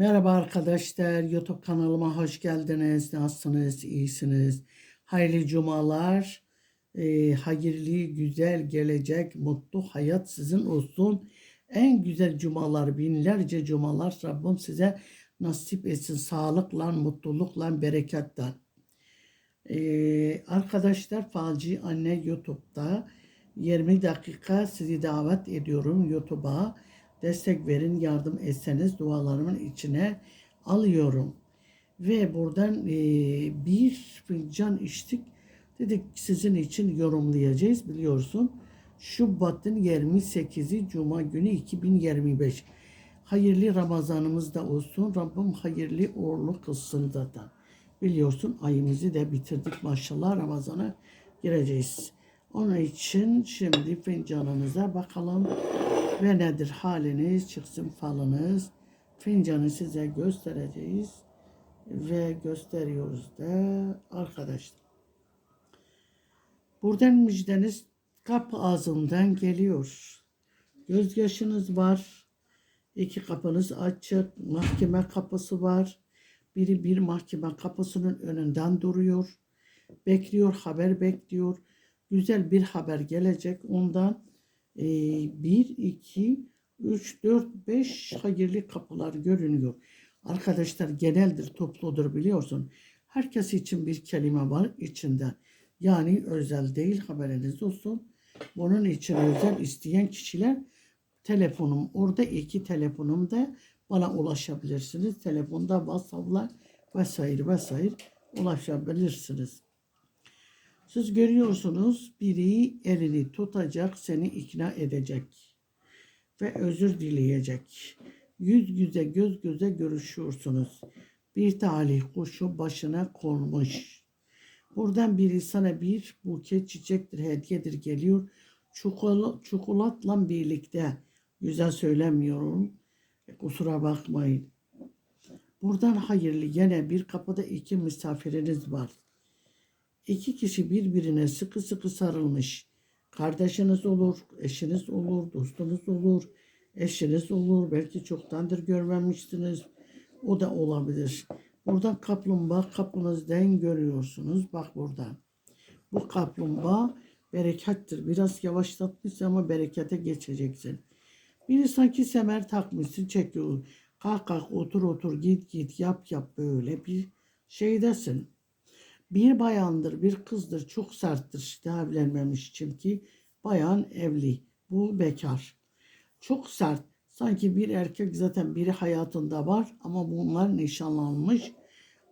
Merhaba arkadaşlar, YouTube kanalıma hoş geldiniz. Nasılsınız, iyisiniz? Hayırlı cumalar, Ee, hayırlı, güzel gelecek, mutlu hayat sizin olsun. En güzel cumalar, binlerce cumalar Rabbim size nasip etsin. Sağlıkla, mutlulukla, bereketle. Ee, arkadaşlar Falci Anne YouTube'da 20 dakika sizi davet ediyorum YouTube'a. Destek verin, yardım etseniz dualarımın içine alıyorum. Ve buradan e, bir fincan içtik. Dedik sizin için yorumlayacağız biliyorsun. Şubat'ın 28'i Cuma günü 2025. Hayırlı Ramazanımız da olsun. Rabbim hayırlı uğurlu kılsın zaten. Biliyorsun ayımızı da bitirdik maşallah Ramazan'a gireceğiz. Onun için şimdi fincanınıza bakalım ve nedir haliniz çıksın falınız. Fincanı size göstereceğiz ve gösteriyoruz da arkadaşlar. Buradan müjdeniz kapı ağzından geliyor. Gözyaşınız var. İki kapınız açık. Mahkeme kapısı var. Biri bir mahkeme kapısının önünden duruyor. Bekliyor, haber bekliyor. Güzel bir haber gelecek ondan. Ee, bir, iki, üç, dört, beş hayırlı kapılar görünüyor. Arkadaşlar geneldir, topludur biliyorsun. Herkes için bir kelime var içinde. Yani özel değil haberiniz olsun. Bunun için özel isteyen kişiler telefonum orada iki telefonumda bana ulaşabilirsiniz. Telefonda WhatsApp'la vesaire vesaire ulaşabilirsiniz. Siz görüyorsunuz biri elini tutacak, seni ikna edecek ve özür dileyecek. Yüz yüze göz göze görüşüyorsunuz. Bir talih kuşu başına konmuş. Buradan biri sana bir buket çiçektir, hediyedir geliyor. Çikolat, çikolatla birlikte. Güzel söylemiyorum. E, Kusura bakmayın. Buradan hayırlı yine bir kapıda iki misafiriniz var. İki kişi birbirine sıkı sıkı sarılmış. Kardeşiniz olur, eşiniz olur, dostunuz olur, eşiniz olur. Belki çoktandır görmemişsiniz. O da olabilir. Buradan kaplumbağa kapınızdan görüyorsunuz. Bak buradan. Bu kaplumbağa berekettir. Biraz yavaşlatmış ama berekete geçeceksin. Biri sanki semer takmışsın çekiyor. Kalk kalk otur otur git git yap yap böyle bir şeydesin. Bir bayandır, bir kızdır, çok serttir. Daha evlenmemiş çünkü bayan evli. Bu bekar. Çok sert. Sanki bir erkek zaten biri hayatında var ama bunlar nişanlanmış.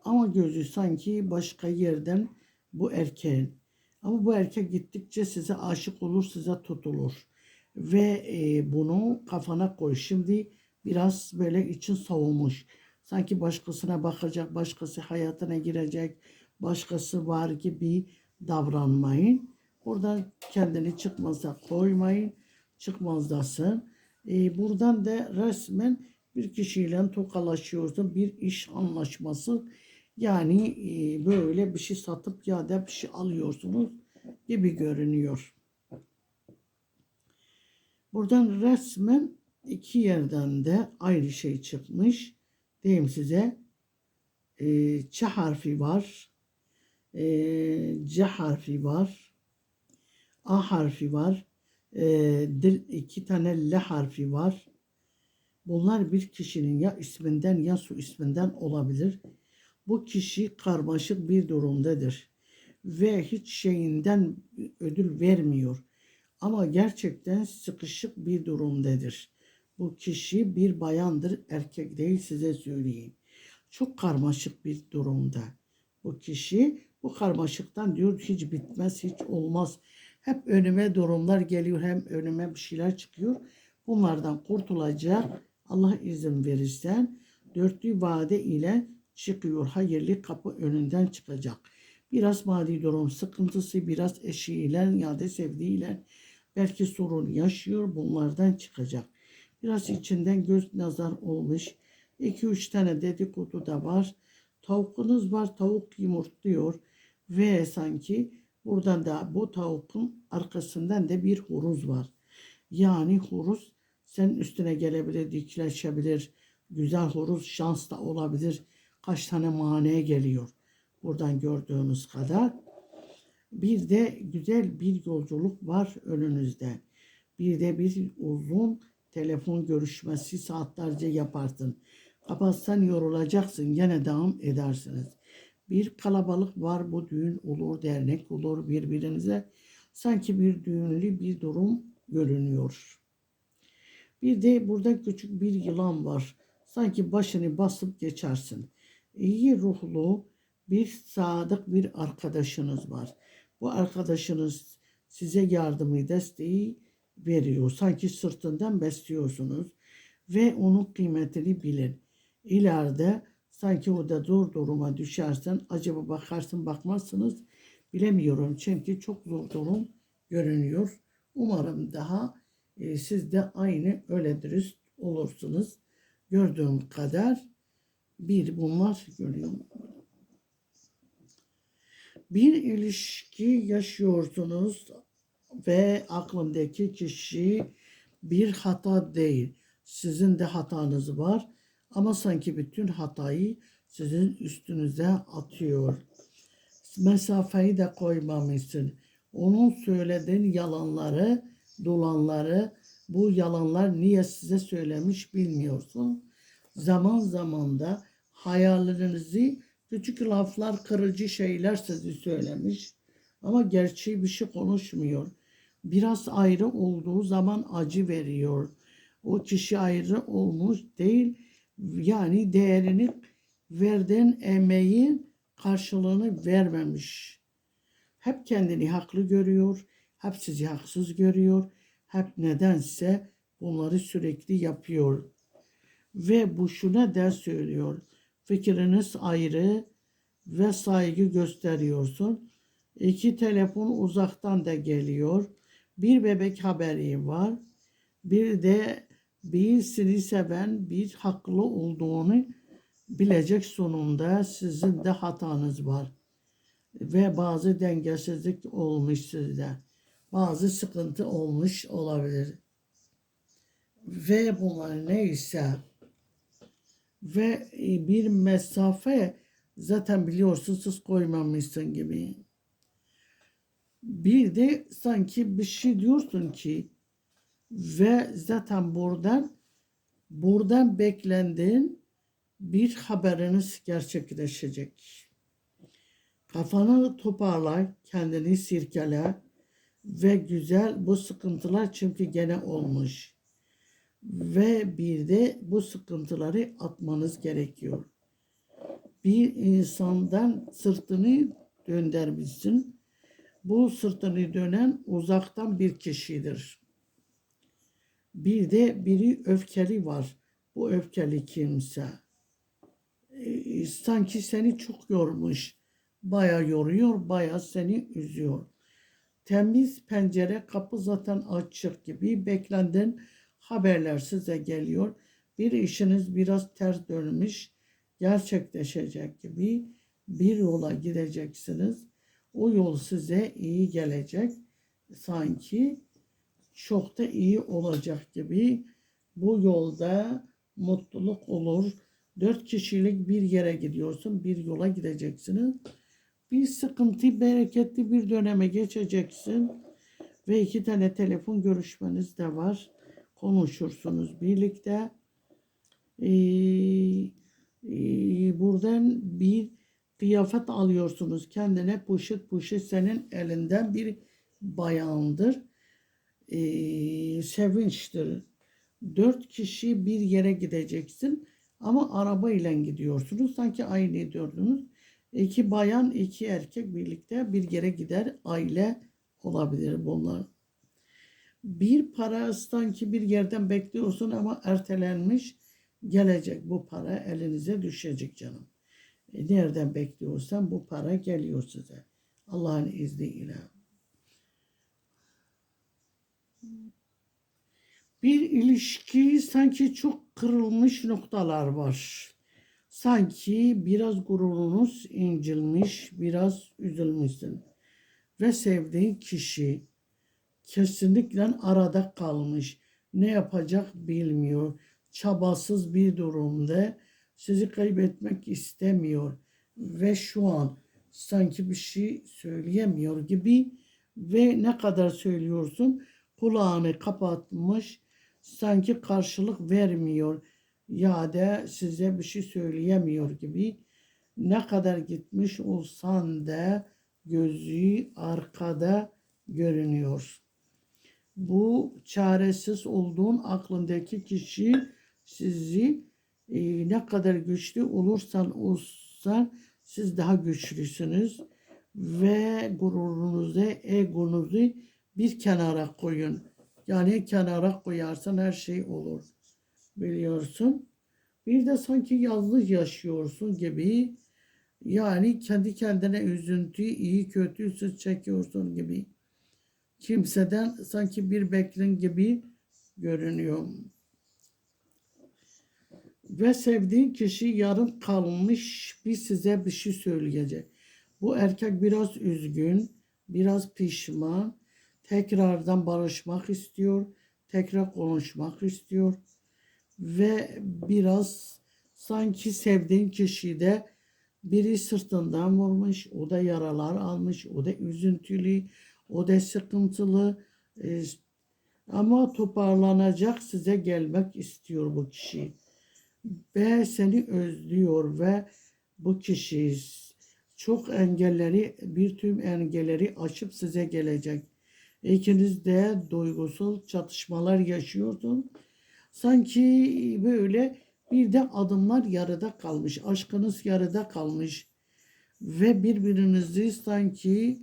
Ama gözü sanki başka yerden bu erkeğin. Ama bu erkek gittikçe size aşık olur, size tutulur. Ve e, bunu kafana koy. Şimdi biraz böyle için soğumuş. Sanki başkasına bakacak, başkası hayatına girecek, başkası var gibi davranmayın. Buradan kendini çıkmaza koymayın. Çıkmazdasın. Ee, buradan da resmen bir kişiyle tokalaşıyorsun. Bir iş anlaşması. Yani e, böyle bir şey satıp ya da bir şey alıyorsunuz gibi görünüyor. Buradan resmen iki yerden de ayrı şey çıkmış. Diyeyim size. E, Ç harfi var e, C harfi var. A harfi var. E, iki tane L harfi var. Bunlar bir kişinin ya isminden ya su isminden olabilir. Bu kişi karmaşık bir durumdadır ve hiç şeyinden ödül vermiyor. Ama gerçekten sıkışık bir durumdadır. Bu kişi bir bayandır, erkek değil size söyleyeyim. Çok karmaşık bir durumda. Bu kişi bu karmaşıktan diyor hiç bitmez, hiç olmaz. Hep önüme durumlar geliyor, hem önüme bir şeyler çıkıyor. Bunlardan kurtulacak Allah izin verirsen dörtlü vade ile çıkıyor. Hayırlı kapı önünden çıkacak. Biraz maddi durum sıkıntısı, biraz eşiyle ya da sevdiğiyle belki sorun yaşıyor. Bunlardan çıkacak. Biraz içinden göz nazar olmuş. 2-3 tane dedikodu da var. Tavukunuz var. Tavuk yumurtluyor. Ve sanki buradan da bu tavukun arkasından da bir huruz var. Yani huruz sen üstüne gelebilir, dikleşebilir. güzel horoz şans da olabilir. Kaç tane mane geliyor. Buradan gördüğünüz kadar. Bir de güzel bir yolculuk var önünüzde. Bir de bir uzun telefon görüşmesi saatlerce yaparsın. Kapatsan yorulacaksın gene devam edersiniz. Bir kalabalık var bu düğün olur dernek olur birbirinize sanki bir düğünlü bir durum görünüyor. Bir de burada küçük bir yılan var. Sanki başını basıp geçersin. İyi ruhlu bir sadık bir arkadaşınız var. Bu arkadaşınız size yardımı, desteği veriyor. Sanki sırtından besliyorsunuz ve onun kıymetini bilin. İleride sanki o da zor duruma düşersen acaba bakarsın bakmazsınız bilemiyorum. Çünkü çok zor durum görünüyor. Umarım daha e, siz de aynı öyle dürüst olursunuz. Gördüğüm kadar bir bunlar görüyorum. Bir ilişki yaşıyorsunuz ve aklındaki kişi bir hata değil. Sizin de hatanız var ama sanki bütün hatayı sizin üstünüze atıyor. Mesafeyi de koymamışsın. Onun söylediğin yalanları, dolanları, bu yalanlar niye size söylemiş bilmiyorsun. Zaman zaman da hayallerinizi küçük laflar, kırıcı şeyler sizi söylemiş. Ama gerçeği bir şey konuşmuyor. Biraz ayrı olduğu zaman acı veriyor. O kişi ayrı olmuş değil. Yani değerini verdiğin emeğin karşılığını vermemiş. Hep kendini haklı görüyor. Hep sizi haksız görüyor. Hep nedense bunları sürekli yapıyor. Ve bu şuna da söylüyor. Fikriniz ayrı ve saygı gösteriyorsun. İki telefon uzaktan da geliyor. Bir bebek haberi var. Bir de birisini seven bir haklı olduğunu bilecek sonunda sizin de hatanız var. Ve bazı dengesizlik olmuş sizde. Bazı sıkıntı olmuş olabilir. Ve bunlar neyse ve bir mesafe zaten biliyorsunuz siz koymamışsın gibi. Bir de sanki bir şey diyorsun ki ve zaten buradan buradan beklendiğin bir haberiniz gerçekleşecek. Kafanı toparla, kendini sirkele ve güzel bu sıkıntılar çünkü gene olmuş. Ve bir de bu sıkıntıları atmanız gerekiyor. Bir insandan sırtını döndürmüşsün. Bu sırtını dönen uzaktan bir kişidir. Bir de biri öfkeli var. Bu öfkeli kimse. Ee, sanki seni çok yormuş. Baya yoruyor, baya seni üzüyor. Temiz pencere kapı zaten açık gibi beklenden haberler size geliyor. Bir işiniz biraz ters dönmüş, gerçekleşecek gibi bir yola gideceksiniz. O yol size iyi gelecek. Sanki çok da iyi olacak gibi bu yolda mutluluk olur. Dört kişilik bir yere gidiyorsun, bir yola gideceksiniz. Bir sıkıntı, bereketli bir döneme geçeceksin. Ve iki tane telefon görüşmeniz de var. Konuşursunuz birlikte. Ee, e, buradan bir kıyafet alıyorsunuz kendine puşit puşit senin elinden bir bayandır. Ee, sevinçtir. Dört kişi bir yere gideceksin ama araba ile gidiyorsunuz. Sanki aynı dördünüz. İki bayan, iki erkek birlikte bir yere gider. Aile olabilir bunlar. Bir para sanki bir yerden bekliyorsun ama ertelenmiş gelecek. Bu para elinize düşecek canım. E, nereden bekliyorsan bu para geliyor size. Allah'ın izniyle. Bir ilişki sanki çok kırılmış noktalar var. Sanki biraz gururunuz incilmiş, biraz üzülmüşsün. Ve sevdiğin kişi kesinlikle arada kalmış. Ne yapacak bilmiyor. çabasız bir durumda sizi kaybetmek istemiyor ve şu an sanki bir şey söyleyemiyor gibi ve ne kadar söylüyorsun kulağını kapatmış sanki karşılık vermiyor ya da size bir şey söyleyemiyor gibi ne kadar gitmiş olsan da gözü arkada görünüyor. Bu çaresiz olduğun aklındaki kişi sizi e, ne kadar güçlü olursan olsan siz daha güçlüsünüz ve gururunuzu, egonuzu bir kenara koyun. Yani kenara koyarsan her şey olur. Biliyorsun. Bir de sanki yalnız yaşıyorsun gibi. Yani kendi kendine üzüntü, iyi kötü süt çekiyorsun gibi. Kimseden sanki bir beklen gibi görünüyor. Ve sevdiğin kişi yarım kalmış bir size bir şey söyleyecek. Bu erkek biraz üzgün, biraz pişman, tekrardan barışmak istiyor, tekrar konuşmak istiyor ve biraz sanki sevdiğin kişi de biri sırtından vurmuş, o da yaralar almış, o da üzüntülü, o da sıkıntılı. Ee, ama toparlanacak size gelmek istiyor bu kişi. Ve seni özlüyor ve bu kişi çok engelleri, bir tüm engelleri aşıp size gelecek. İkiniz de duygusal çatışmalar yaşıyordun. Sanki böyle bir de adımlar yarıda kalmış. Aşkınız yarıda kalmış. Ve birbirinizi sanki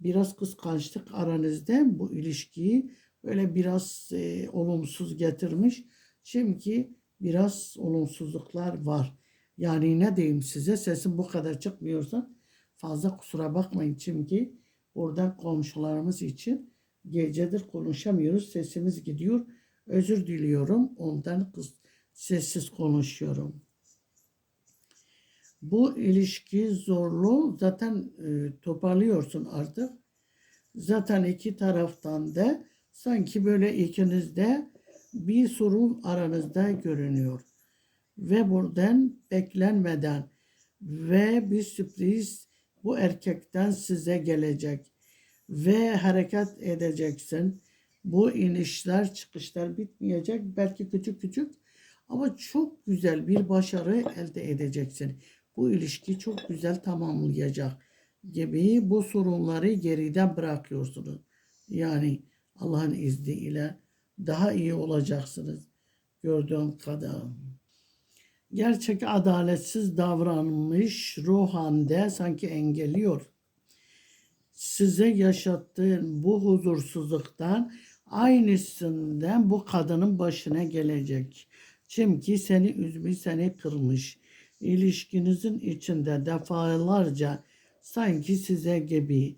biraz kıskançlık aranızda bu ilişkiyi böyle biraz e, olumsuz getirmiş. Çünkü biraz olumsuzluklar var. Yani ne diyeyim size sesim bu kadar çıkmıyorsa fazla kusura bakmayın çünkü oradan komşularımız için gecedir konuşamıyoruz. Sesimiz gidiyor. Özür diliyorum. Ondan kız, sessiz konuşuyorum. Bu ilişki zorlu zaten e, toparlıyorsun artık. Zaten iki taraftan da sanki böyle ikinizde bir sorun aranızda görünüyor. Ve buradan beklenmeden ve bir sürpriz bu erkekten size gelecek ve hareket edeceksin. Bu inişler çıkışlar bitmeyecek. Belki küçük küçük ama çok güzel bir başarı elde edeceksin. Bu ilişki çok güzel tamamlayacak gibi bu sorunları geride bırakıyorsunuz. Yani Allah'ın izniyle daha iyi olacaksınız gördüğüm kadar. Gerçek adaletsiz davranmış ruhande sanki engelliyor. Size yaşattığın bu huzursuzluktan aynısından bu kadının başına gelecek. Çünkü seni üzmüş, seni kırmış. İlişkinizin içinde defalarca sanki size gibi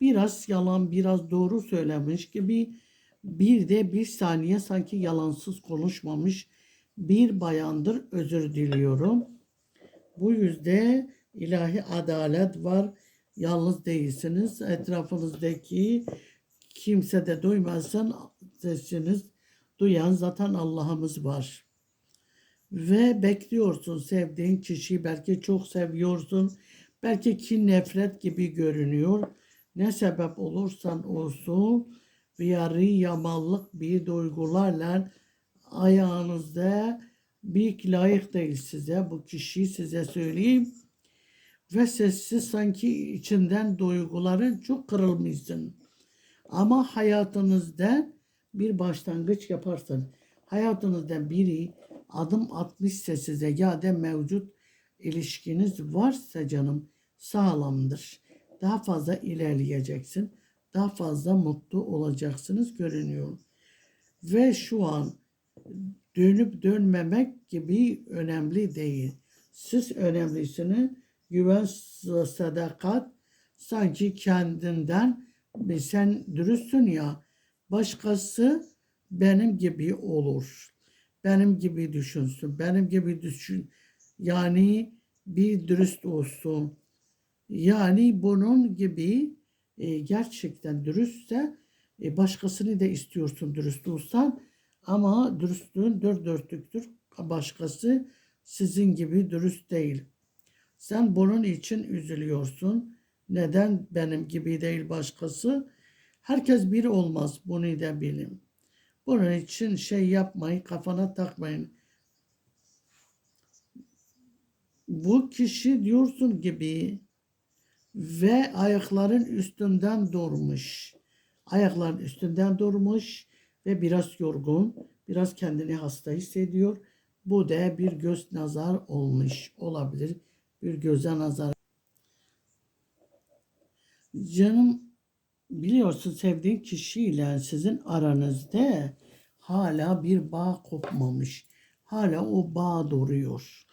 biraz yalan biraz doğru söylemiş gibi bir de bir saniye sanki yalansız konuşmamış bir bayandır özür diliyorum. Bu yüzde ilahi adalet var. Yalnız değilsiniz. Etrafınızdaki kimse de duymazsan sesiniz duyan zaten Allah'ımız var. Ve bekliyorsun sevdiğin kişiyi belki çok seviyorsun. Belki kin nefret gibi görünüyor. Ne sebep olursan olsun yarı yamallık bir duygularla ayağınızda bir layık değil size. Bu kişiyi size söyleyeyim. Ve sessiz sanki içinden duyguların çok kırılmışsın. Ama hayatınızda bir başlangıç yaparsın. Hayatınızda biri adım atmışsa size ya da mevcut ilişkiniz varsa canım sağlamdır. Daha fazla ilerleyeceksin. Daha fazla mutlu olacaksınız görünüyor. Ve şu an dönüp dönmemek gibi önemli değil. Siz önemlisini güven, sadakat sanki kendinden sen dürüstsün ya başkası benim gibi olur. Benim gibi düşünsün. Benim gibi düşün. Yani bir dürüst olsun. Yani bunun gibi e, gerçekten dürüstse e, başkasını da istiyorsun dürüst olsan Ama dürüstlüğün dört dörtlüktür. Başkası sizin gibi dürüst değil. Sen bunun için üzülüyorsun. Neden benim gibi değil başkası? Herkes biri olmaz. Bunu da bilin. Bunun için şey yapmayın, kafana takmayın. Bu kişi diyorsun gibi ve ayakların üstünden durmuş. Ayakların üstünden durmuş ve biraz yorgun, biraz kendini hasta hissediyor. Bu da bir göz nazar olmuş olabilir. Bir göze nazar. Canım biliyorsun sevdiğin kişiyle sizin aranızda hala bir bağ kopmamış. Hala o bağ duruyor.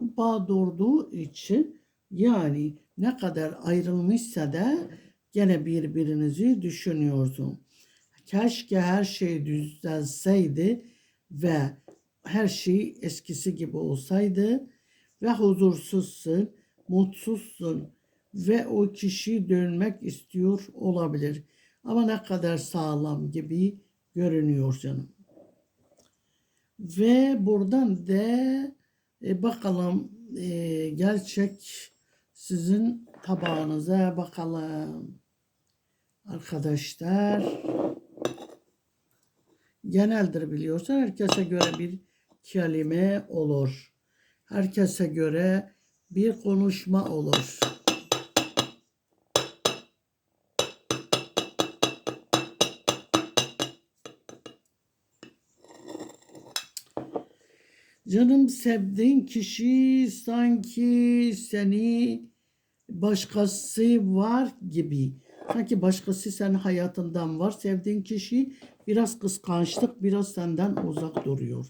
O bağ durduğu için yani ne kadar ayrılmışsa da gene birbirinizi düşünüyorsun. Keşke her şey düzelseydi ve her şey eskisi gibi olsaydı ve huzursuzsun, mutsuzsun ve o kişi dönmek istiyor olabilir. Ama ne kadar sağlam gibi görünüyor canım. Ve buradan da e, bakalım e, gerçek sizin tabağınıza bakalım. Arkadaşlar geneldir biliyorsan herkese göre bir kelime olur. Herkese göre bir konuşma olur. Canım sevdiğin kişi sanki seni başkası var gibi. Sanki başkası senin hayatından var. Sevdiğin kişi biraz kıskançlık, biraz senden uzak duruyor.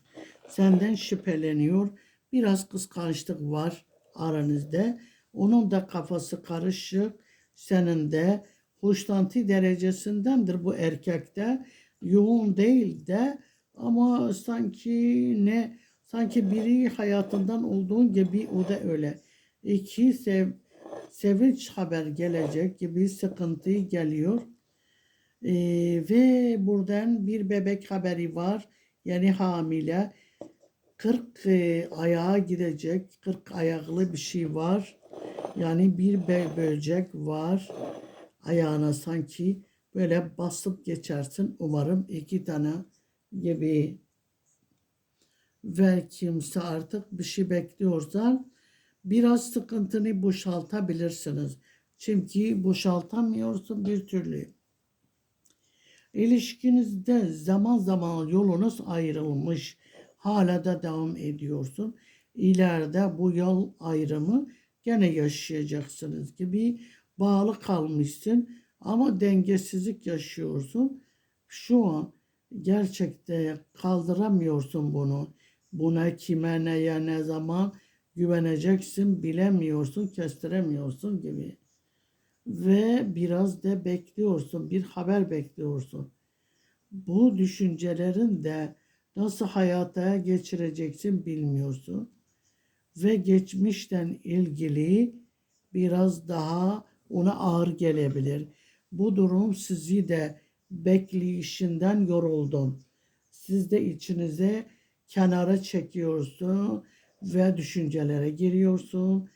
Senden şüpheleniyor. Biraz kıskançlık var aranızda. Onun da kafası karışık. Senin de hoşlantı derecesindendir bu erkekte. Yoğun değil de ama sanki ne sanki biri hayatından olduğun gibi o da öyle. İki sev, sevinç haber gelecek gibi sıkıntı geliyor. Ee, ve buradan bir bebek haberi var. Yani hamile. 40 e, ayağa gidecek. 40 ayaklı bir şey var. Yani bir böcek var. Ayağına sanki böyle basıp geçersin. Umarım iki tane gibi. Ve kimse artık bir şey bekliyorsan biraz sıkıntını boşaltabilirsiniz. Çünkü boşaltamıyorsun bir türlü. İlişkinizde zaman zaman yolunuz ayrılmış. Hala da devam ediyorsun. İleride bu yol ayrımı gene yaşayacaksınız gibi bağlı kalmışsın ama dengesizlik yaşıyorsun. Şu an gerçekte kaldıramıyorsun bunu. Buna kime neye ne zaman güveneceksin bilemiyorsun, kestiremiyorsun gibi. Ve biraz da bekliyorsun, bir haber bekliyorsun. Bu düşüncelerin de nasıl hayata geçireceksin bilmiyorsun. Ve geçmişten ilgili biraz daha ona ağır gelebilir. Bu durum sizi de bekleyişinden yoruldun. Siz de içinize kenara çekiyorsun ve düşüncelere giriyorsun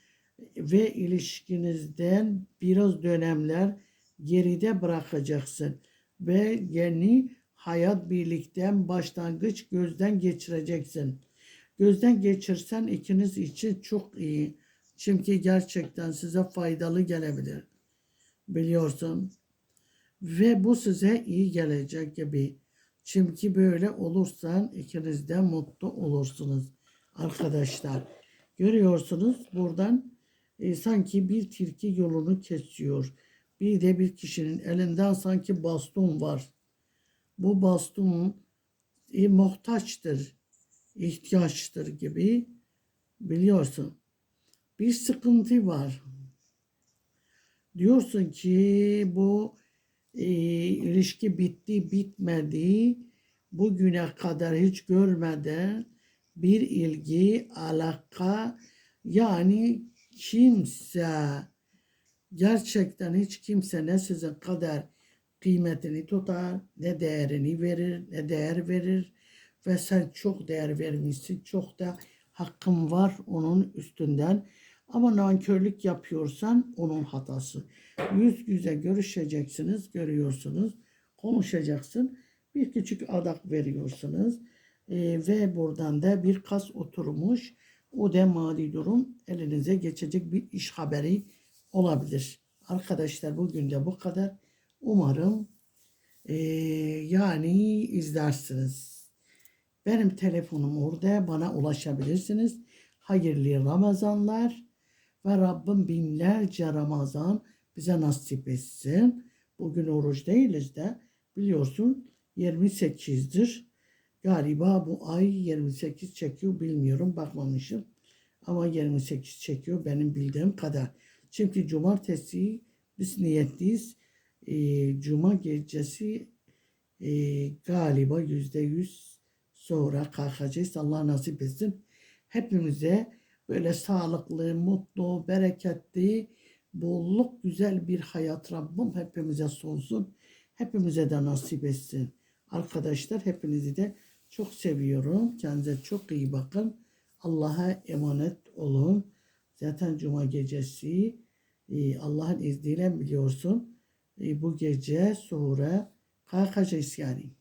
ve ilişkinizden biraz dönemler geride bırakacaksın ve yeni hayat birlikten başlangıç gözden geçireceksin. Gözden geçirsen ikiniz için çok iyi. Çünkü gerçekten size faydalı gelebilir. Biliyorsun. Ve bu size iyi gelecek gibi. Çünkü böyle olursan ikiniz de mutlu olursunuz arkadaşlar. Görüyorsunuz buradan e, sanki bir tilki yolunu kesiyor. Bir de bir kişinin elinden sanki baston var. Bu baston e, muhtaçtır, ihtiyaçtır gibi biliyorsun. Bir sıkıntı var. Diyorsun ki bu e, ilişki bitti bitmedi bugüne kadar hiç görmeden bir ilgi alaka yani kimse gerçekten hiç kimse ne sizin kadar kıymetini tutar ne değerini verir ne değer verir ve sen çok değer vermişsin. Çok da hakkın var onun üstünden. Ama nankörlük yapıyorsan onun hatası. Yüz yüze görüşeceksiniz, görüyorsunuz. Konuşacaksın. Bir küçük adak veriyorsunuz. Ee, ve buradan da bir kas oturmuş. O da mali durum elinize geçecek bir iş haberi olabilir. Arkadaşlar bugün de bu kadar. Umarım ee, yani izlersiniz. Benim telefonum orada. Bana ulaşabilirsiniz. Hayırlı Ramazanlar ve Rabbim binlerce Ramazan bize nasip etsin. Bugün oruç değiliz de biliyorsun 28'dir. Galiba bu ay 28 çekiyor bilmiyorum bakmamışım. Ama 28 çekiyor benim bildiğim kadar. Çünkü cumartesi biz niyetliyiz. Ee, Cuma gecesi e, galiba yüzde yüz sonra kalkacağız. Allah nasip etsin. Hepimize böyle sağlıklı, mutlu, bereketli, bolluk, güzel bir hayat Rabbim hepimize sunsun. Hepimize de nasip etsin. Arkadaşlar hepinizi de çok seviyorum. Kendinize çok iyi bakın. Allah'a emanet olun. Zaten cuma gecesi e, Allah'ın izniyle biliyorsun e, bu gece sonra kalkacağız yani.